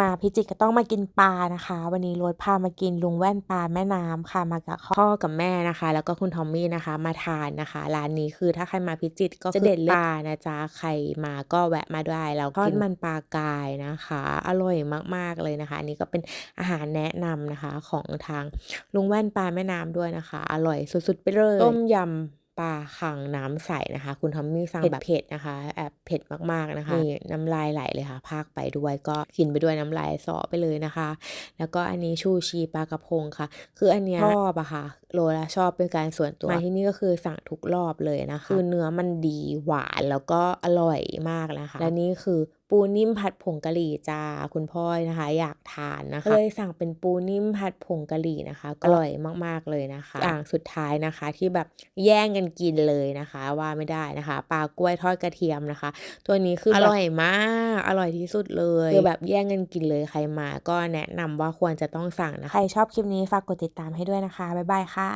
มาพิจิตรก็ต้องมากินปลานะคะ วันนี้รถพามากินลุงแว่นปลาแม่น้ำค่ะ มากับพ่อกับแม่นะคะ แล้วก็คุณทอมมี่นะคะ มาทานนะคะร้านนี้คือถ้าใครมาพิจิตรก็จะเด็ดปลานะจ๊ะใครมาก็แวะมาได้แล้วทอดมันปลากายนะคะ อร่อยมากๆเลยนะคะ อันนี้ก็เป็นอาหารแนะนำนะคะของทางลุงแว่นปลาแม่น้ำด้วยนะคะ อร่อยสุดๆไปเลยต้มยำ ปลาคังน้ำใสนะคะ คุณทอมมี่สั่งแบบเผ็ดนะคะแอบเผ็ดมากๆนะคะนี่น้ำลายไหลเลยค่ะพากไปด้วยก็กินไปด้วยน้ำลายสอไปเลยนะคะ แล้วก็อันนี้ชูชีปลากระพงค่ะ คืออันเนี้ยชอบอะค่ะโลละชอบเป็นการส่วนตัวมาที่นี่ก็คือสั่งทุกรอบเลยนะคะ คือเนื้อมันดีหวานแล้วก็อร่อยมากนะคะ และนี่คือปูนิ่มผัดผงกะหรี่จ้าคุณพ่อยนะคะ อยากทานนะคะเลยสั่งเป็นปูนิ่มผัดผงกะหรี่นะคะก็อร่อยมากๆเลยนะคะอย่างสุดท้ายนะคะที่แบบแย่งกันกินเลยนะคะ ว่าไม่ได้นะคะปลากล้วยทอดกระเทียมนะคะ ตัวนี้คืออร่อยมากอร่อยที่สุดเลยคือแบบแย่งกันกินเลยใครมา ก็แนะนำว่าควรจะต้องสั่งนะคะใครชอบคลิปนี้ฝากกดติดตามให้ด้วยนะคะบ๊ายบายค่ะ